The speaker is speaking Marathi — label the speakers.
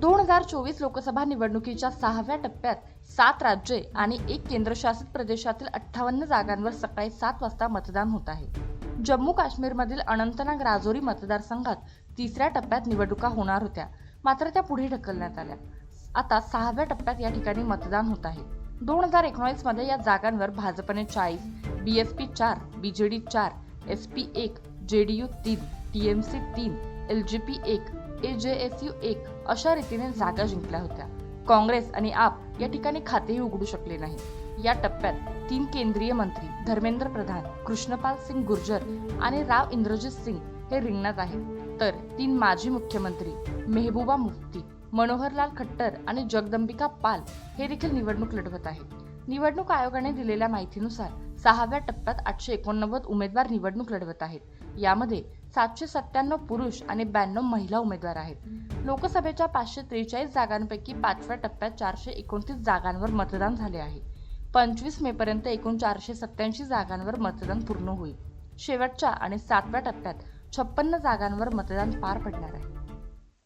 Speaker 1: दोन हजार चोवीस लोकसभा निवडणुकीच्या सहाव्या टप्प्यात सात राज्ये आणि एक केंद्रशासित प्रदेशातील अठ्ठावन्न जागांवर सकाळी सात वाजता मतदान होत आहे. जम्मू काश्मीरमधील अनंतनाग राजौरी मतदारसंघात तिसऱ्या टप्प्यात निवडणुका होणार होत्या. मात्र त्या पुढे ढकलण्यात आल्या. आता सहाव्या टप्प्यात या ठिकाणी मतदान होत आहे. दोन हजार एकोणीसमध्ये या जागांवर भाजपने चाळीस बीएसपी चार बीजेडी चार एस पी एक जेडीयू तीन टीएमसी तीन एल जी पी एक ए जे एस यू एक अशा रीतीने जागा जिंकल्या होत्या. काँग्रेस आणि आप या ठिकाणी खातेही उघडू शकले नाही. या टप्प्यात तीन केंद्रीय मंत्री धर्मेंद्र प्रधान कृष्णपाल सिंग गुर्जर आणि राव इंद्रजित सिंग हे रिंगणात आहेत. तर तीन माजी मुख्यमंत्री मेहबूबा मुफ्ती मनोहरलाल खट्टर आणि जगदंबिका पाल हे देखील निवडणूक लढवत आहेत. निवडणूक आयोगाने दिलेल्या माहितीनुसार सहाव्या टप्प्यात आठशे एकोणनव्वद उमेदवार निवडणूक लढवत आहेत. यामध्ये सातशे सत्त्याण्णव पुरुष आणि ब्याण्णव महिला उमेदवार आहेत. लोकसभेच्या पाचशे त्रेचाळीस जागांपैकी पाचव्या टप्प्यात चारशे एकोणतीस जागांवर मतदान झाले आहे. पंचवीस मे पर्यंत एकूण चारशे सत्त्याऐंशी जागांवर मतदान पूर्ण होईल. शेवटच्या आणि सातव्या टप्प्यात छप्पन्न जागांवर मतदान पार पडणार आहे.